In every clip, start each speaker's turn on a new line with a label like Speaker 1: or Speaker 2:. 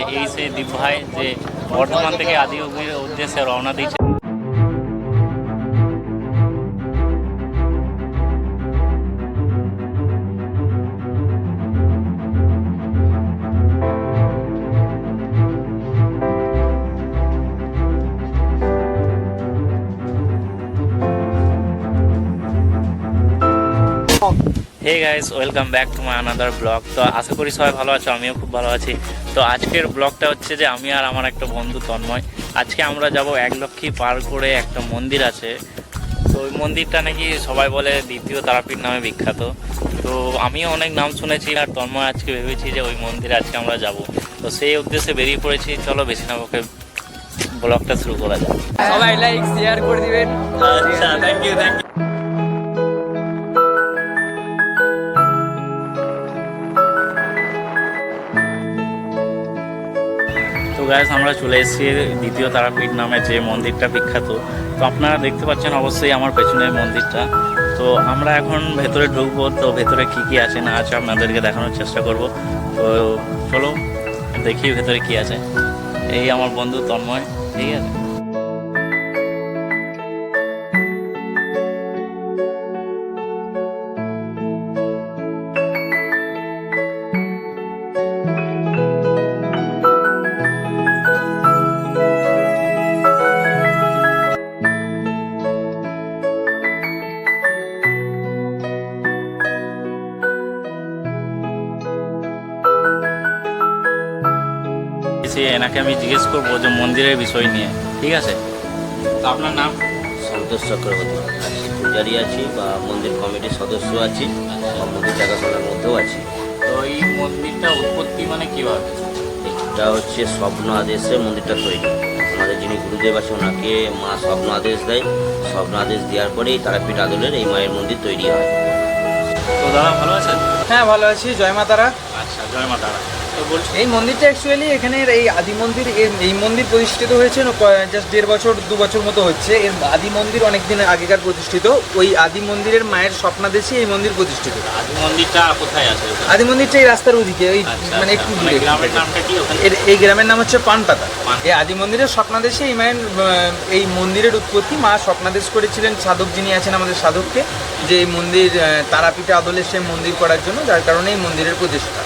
Speaker 1: Guys এই সেই দীপ যে বর্ধমান থেকে আদি উদ্দেশ্যে রওনা দিয়েছে hey guys welcome back to my another blog তো আশা করি সবাই ভালো আছো আমিও খুব ভালো আছি। তো আজকের ব্লগটা হচ্ছে যে আমি আর আমার একটা বন্ধু তন্ময়। আজকে আমরা যাব এক লক্ষী পার করে একটা মন্দির আছে। তো ওই মন্দিরটা নাকি সবাই বলে দ্বিতীয় তারাপীঠ নামে বিখ্যাত। তো আমিও অনেক নাম শুনেছি আর তন্ময় আজকে ভেবেছি যে ওই মন্দিরে আজকে আমরা যাব। তো সেই উদ্দেশ্যে বেরিয়ে পড়েছি চলো বেশি না ওকে ব্লগটা শুরু করা যাক।
Speaker 2: সবাই লাইক শেয়ার করে দিবেন।
Speaker 1: আচ্ছা thank you thank you guys আমরা চলে এসেছি দ্বিতীয় তারাপীঠ নামে যে মন্দিরটা বিখ্যাত। তো আপনারা দেখতে পাচ্ছেন অবশ্যই আমার পেছনের মন্দিরটা। তো আমরা এখন ভেতরে ঢুকবো, তো ভেতরে কি কি আছে না আছে আপনাদেরকে দেখানোর চেষ্টা করব। তো চলো দেখি ভেতরে কি আছে। এই আমার বন্ধু তন্ময়, ঠিক আছে? এসে এনাকে আমি জিজ্ঞেস করব যে মন্দিরের বিষয় নিয়ে ঠিক আছে? তো আপনার নাম?
Speaker 3: সন্তোষ চক্রবর্তী। পূজারি আছি বা মন্দির কমিটির সদস্য আছি মন্দির দেখাশোনার মধ্যেও আছি।
Speaker 1: তো এই মন্দিরটা উৎপত্তি মানে কীভাবে?
Speaker 3: এটা হচ্ছে স্বপ্ন আদেশে মন্দিরটা তৈরি। আমাদের যিনি গুরুদেব আছে ওনাকে মা স্বপ্ন আদেশ দেয়। স্বপ্ন আদেশ দেওয়ার পরেই তারাপীঠ আদলের এই মায়ের মন্দির তৈরি হয়।
Speaker 1: তো দাদা ভালো আছেন?
Speaker 2: হ্যাঁ ভালো আছি। জয় মা তারা।
Speaker 1: আচ্ছা জয় মা তারা। তো বলছি
Speaker 2: এই মন্দিরটা অ্যাকচুয়ালি এখানের এই আদি মন্দির এই মন্দির প্রতিষ্ঠিত হয়েছে জাস্ট দেড় বছর দু বছর মতো হচ্ছে। এর আদি মন্দির অনেক দিন আগেকার প্রতিষ্ঠিত। ওই আদি মন্দিরের মায়ের স্বপ্নাদেশে এই মন্দির প্রতিষ্ঠিত।
Speaker 1: আদি মন্দিরটা কোথায় আছে
Speaker 2: আদি মন্দিরটা এই রাস্তার ওদিকে ওই
Speaker 1: আচ্ছা,
Speaker 2: মানে
Speaker 1: আচ্ছা,
Speaker 2: একটু
Speaker 1: মানে
Speaker 2: দূরে।
Speaker 1: গ্রামের নামটা কি ওখানে?
Speaker 2: এর এই গ্রামের নাম হচ্ছে পানপাতা। এই আদি মন্দিরের স্বপ্নাদেশে এই মায়ের এই মন্দিরের উৎপত্তি মা স্বপ্নাদেশ করেছিলেন সাধক যিনি আছেন আমাদের সাধককে যে এই মন্দির তারাপীঠে আদলে সে মন্দির করার জন্য যার কারণে এই মন্দিরের প্রতিষ্ঠা।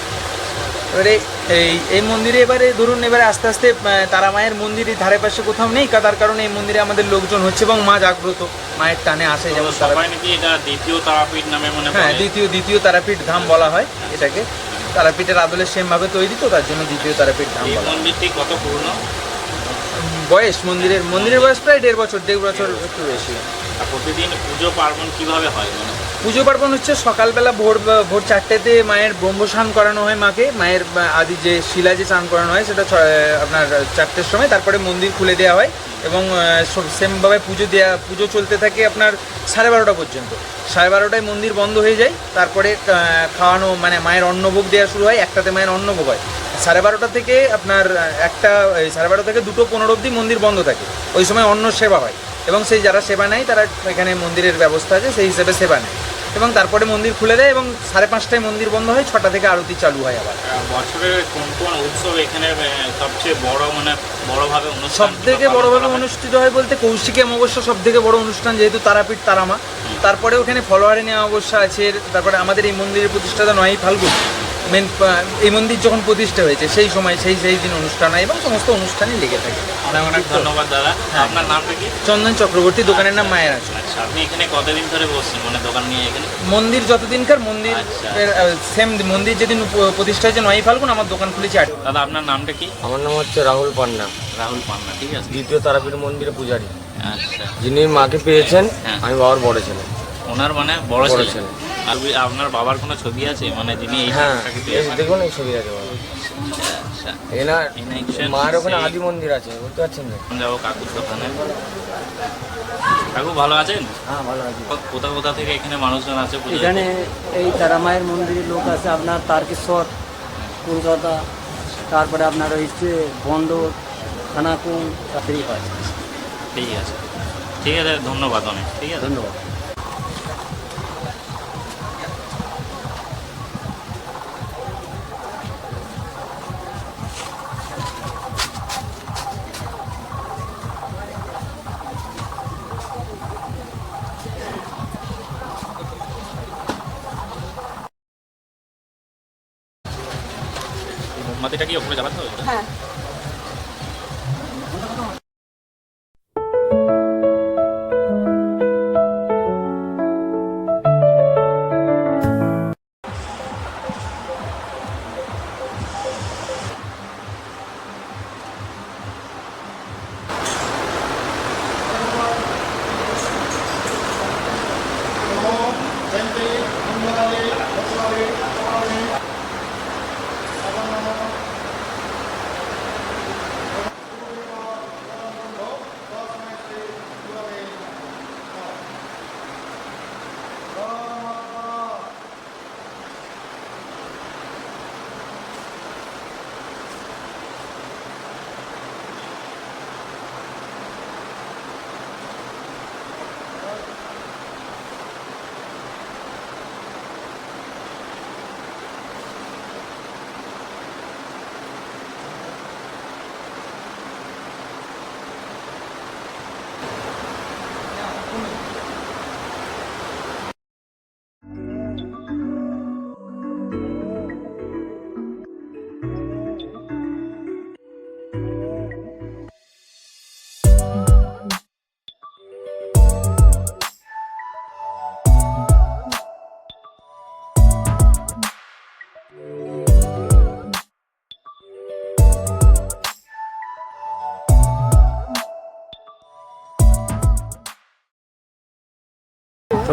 Speaker 2: এবারে এই এই মন্দিরে এবারে ধরুন এবারে আস্তে আস্তে তারা মায়ের মন্দিরের ধারে পাশে কোথাও নেই তার কারণে এই মন্দিরে আমাদের লোকজন হচ্ছে এবং মা জাগ্রত মায়ের টানে আসে যেমন
Speaker 1: দ্বিতীয় তারাপীঠ নামে মনে
Speaker 2: হ্যাঁ দ্বিতীয় দ্বিতীয় তারাপীঠ ধাম বলা হয় এটাকে। তারাপীঠের আদলে সেমভাবে তৈরি তো তার জন্য দ্বিতীয় তারাপীঠ ধাম বলা
Speaker 1: মন্দিরটি কত পুরনো?
Speaker 2: বয়স মন্দিরের মন্দিরের বয়স প্রায় দেড় বছর দেড় বছর একটু বেশি।
Speaker 1: আর প্রতিদিন পুজো পার্বণ কীভাবে হয় মানে
Speaker 2: পুজো পার্বণ হচ্ছে সকালবেলা ভোর ভোর চারটেতে মায়ের ব্রহ্মস্নান করানো হয় মাকে। মায়ের আদি যে শিলা যে স্নান করানো হয়, সেটা আপনার চারটের সময়। তারপরে মন্দির খুলে দেওয়া হয় এবং সেমভাবে পুজো দেওয়া পুজো চলতে থাকে আপনার সাড়ে বারোটা পর্যন্ত। সাড়ে বারোটায় মন্দির বন্ধ হয়ে যায়। তারপরে খাওয়ানো মানে মায়ের অন্নভোগ দেওয়া শুরু হয়। একটাতে মায়ের অন্নভোগ হয়। সাড়ে বারোটা থেকে আপনার একটা সাড়ে বারোটা থেকে দুটো পনেরো অবধি মন্দির বন্ধ থাকে। ওই সময় অন্ন সেবা হয়। এবং সেই যারা সেবা নেয়, তারা এখানে মন্দিরের ব্যবস্থা আছে, সেই হিসেবে সেবা নেয়। এবং তারপরে মন্দির খুলে দেয় এবং সাড়ে পাঁচটায় মন্দির বন্ধ হয় ছটা থেকে আরতি চালু হয় আবার।
Speaker 1: বছরের কোন কোন উৎসব এখানে সবচেয়ে বড় মানে বড়ভাবে
Speaker 2: সব থেকে বড়ভাবে অনুষ্ঠিত হয় বলতে কৌশিকী অমাবস্যা সব থেকে বড় অনুষ্ঠান যেহেতু তারাপীঠ তারামা। তারপরে ওখানে ফলোয়ারে নেওয়া অবস্যা আছে তারপরে আমাদের এই মন্দিরের প্রতিষ্ঠাতা নয়ই ফাল্গুন। মেন এই মন্দির যখন প্রতিষ্ঠা হয়েছে সেই সময় সেই সেই দিন অনুষ্ঠান হয় এবং সমস্ত অনুষ্ঠানই লেগে থাকে।
Speaker 1: অনেক অনেক ধন্যবাদ দাদা।
Speaker 2: হ্যাঁ।
Speaker 1: আপনার নামটা কি?
Speaker 2: চন্দন চক্রবর্তী দোকানের নাম মায়ের আছে।
Speaker 1: আচ্ছা আপনি এখানে কতদিন ধরে বসছেন? মানে দোকান নিয়ে এখানে?
Speaker 2: মন্দির যতদিনকার মন্দির
Speaker 1: আচ্ছা।
Speaker 2: সেম মন্দির যেদিন প্রতিষ্ঠা হয়েছে নয়ই ফাল্গুন আমার দোকান খুলেছে আট।
Speaker 1: দাদা আপনার নামটা কি?
Speaker 4: আমার নাম হচ্ছে রাহুল পান্ডা।
Speaker 1: রাহুল পান্না ঠিক আছে।
Speaker 4: দ্বিতীয় তারাপীঠ মন্দিরের পূজারী।
Speaker 1: আচ্ছা।
Speaker 4: যিনি মাকে পেয়েছেন
Speaker 1: হ্যাঁ।
Speaker 4: আমি বাবার বড় ছেলে।
Speaker 1: ওনার মানে বড় ছেলে। আর আপনার বাবার কোনো ছবি আছে? মানে যিনি এই
Speaker 4: হ্যাঁ? দেখুন এই ছবি আছে বাবা।
Speaker 1: আচ্ছা
Speaker 4: এনার
Speaker 1: Connection
Speaker 4: ওখানে আদি মন্দির আছে বুঝতে পারছেন না?
Speaker 1: যাব কাকুর দোকানে। কাকু ভালো আছেন?
Speaker 4: হ্যাঁ ভালো আছে।
Speaker 1: কোথা কোথা থেকে এখানে মানুষজন আছে
Speaker 5: এখানে এই তারামায়ের মন্দিরের লোক আছে আপনার তারকেশ্বর কলকাতা তারপরে আপনার হচ্ছে বন্দর খানাকুম হয়।
Speaker 1: ঠিক আছে। ঠিক আছে ধন্যবাদ অনেক। ঠিক আছে?
Speaker 5: ধন্যবাদ।
Speaker 1: এটা কি ওপরে জ্বালাতে হবে
Speaker 6: হ্যাঁ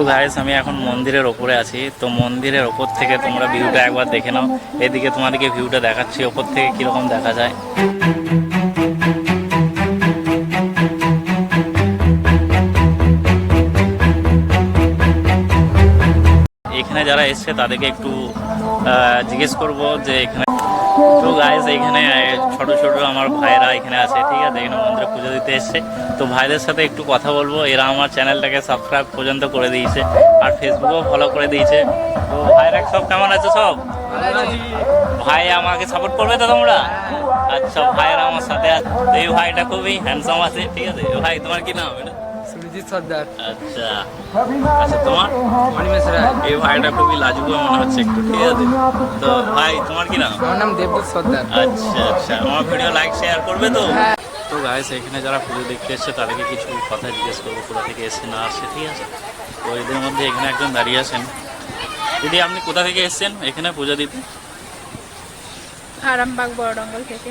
Speaker 1: তো গাইস আমি এখন মন্দিরের ওপরে আছি। তো মন্দিরের ওপর থেকে তোমরা ভিউটা একবার দেখে নাও। এদিকে তোমাদেরকে ভিউটা দেখাচ্ছি, ওপর থেকে কীরকম দেখা যায়। এখানে যারা এসছে, তাদেরকে একটু জিজ্ঞেস করব যে এখানে তো গাইজ এখানে ছোট ছোট আমার ভাইরা এখানে আছে, ঠিক আছে? এখানে মন্দিরে পুজো দিতে এসছে। তো ভাইদের সাথে একটু কথা বলব। এরা আমার চ্যানেলটাকে সাবস্ক্রাইব পর্যন্ত করে দিয়েছে আর ফেসবুকেও ফলো করে দিয়েছে। তো ভাইরা সব কেমন আছে সব? ভাই আমাকে সাপোর্ট করবে তো তোমরা? আচ্ছা ভাইয়েরা আমার সাথে আছে। এই ভাইটা খুবই হ্যান্ডসাম আছে, ঠিক আছে? ভাই, তোমার কি নাম? এটা
Speaker 2: সুরজিৎ সর্দার।
Speaker 1: আচ্ছা। আচ্ছা তোমার?
Speaker 2: অনিমেষ রায়
Speaker 1: এই ভাইটা খুবই লাজুক মনে হচ্ছে একটু ঠিক আছে? তো ভাই তোমার কি নাম?
Speaker 2: আমার নাম দেবদূত সর্দার।
Speaker 1: আচ্ছা আচ্ছা। আমার ভিডিও লাইক শেয়ার করবে তো? তো গাইস এখানে যারা পুজো দেখতে এসছে তাদেরকে কিছু কথা জিজ্ঞেস করব কোথা থেকে এসছে না আসছে ঠিক আছে? তো এদের মধ্যে এখানে একজন দাঁড়িয়ে আছেন। দিদি আপনি কোথা থেকে এসছেন এখানে পুজো দিতে?
Speaker 6: আরামবাগ বড়ডঙ্গল থেকে।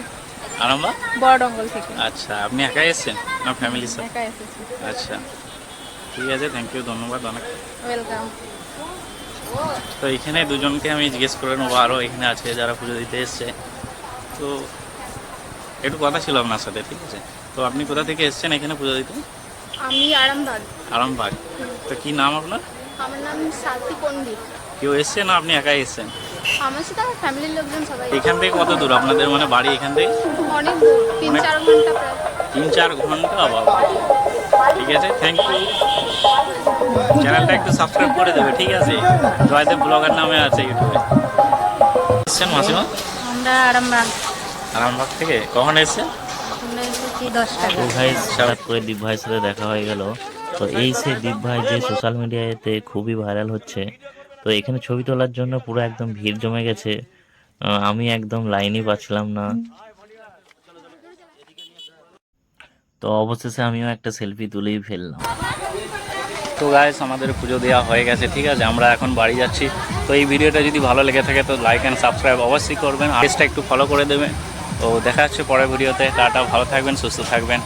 Speaker 1: আরামবাগ?
Speaker 6: বড়ডঙ্গল থেকে।
Speaker 1: আচ্ছা আপনি একাই এসছেন? সাথে
Speaker 6: একা এসেছি
Speaker 1: আচ্ছা। ঠিক আছে থ্যাংক ইউ ধন্যবাদ অনেক।
Speaker 6: ওয়েলকাম
Speaker 1: তো এখানে দুজনকে আমি জিজ্ঞেস করে নেব আরও এখানে আছে যারা পুজো দিতে এসছে। তো একটু কথা ছিল আপনার সাথে ঠিক আছে? তো আপনি কোথা থেকে এসছেন এখানে পুজো দিতে?
Speaker 6: আমি আরামবাগ।
Speaker 1: আরামবাগ। তো কি নাম আপনার?
Speaker 6: আমার নাম সাথী পণ্ডিত।
Speaker 1: কেউ এসছে না আপনি একাই এসছেন?
Speaker 6: আমার সাথে আমার ফ্যামিলির লোকজন সবাই।
Speaker 1: এখান থেকে কত দূর? আপনাদের মানে বাড়ি এখান থেকে?
Speaker 6: অনেক দূর তিন চার ঘণ্টা প্রায়।
Speaker 1: তিন চার ঘণ্টা বাবা ঠিক আছে? থ্যাংক ইউ চ্যানেলটা একটু সাবস্ক্রাইব করে দেবে ঠিক আছে? জয়দেব ব্লগার নামে আছে ইউটিউবে এসছেন মাসিমা?
Speaker 6: আমরা আরামবাগ।
Speaker 1: আরামবাগ থেকে? কখন এসছেন?
Speaker 7: তো ভাই হঠাৎ করে দীপ ভাইয়ের সাথে দেখা হয়ে গেল। তো এই সে দীপ ভাই যে সোশ্যাল মিডিয়াতে খুবই ভাইরাল হচ্ছে তো এখানে ছবি তোলার জন্য পুরো একদম ভিড় জমে গেছে। আমি একদম লাইনই পাচ্ছিলাম না। তো অবশেষে আমিও একটা সেলফি তুলেই ফেললাম।
Speaker 1: তো গাইস আমাদের পুজো দেওয়া হয়ে গেছে, ঠিক আছে? আমরা এখন বাড়ি যাচ্ছি। তো এই ভিডিওটা যদি ভালো লেগে থাকে, তো লাইক অ্যান্ড সাবস্ক্রাইব অবশ্যই করবেন। পেজটা একটু ফলো করে দেবেন। তো দেখা যাচ্ছে পরের ভিডিওতে। টাটা, ভালো থাকবেন, সুস্থ থাকবেন।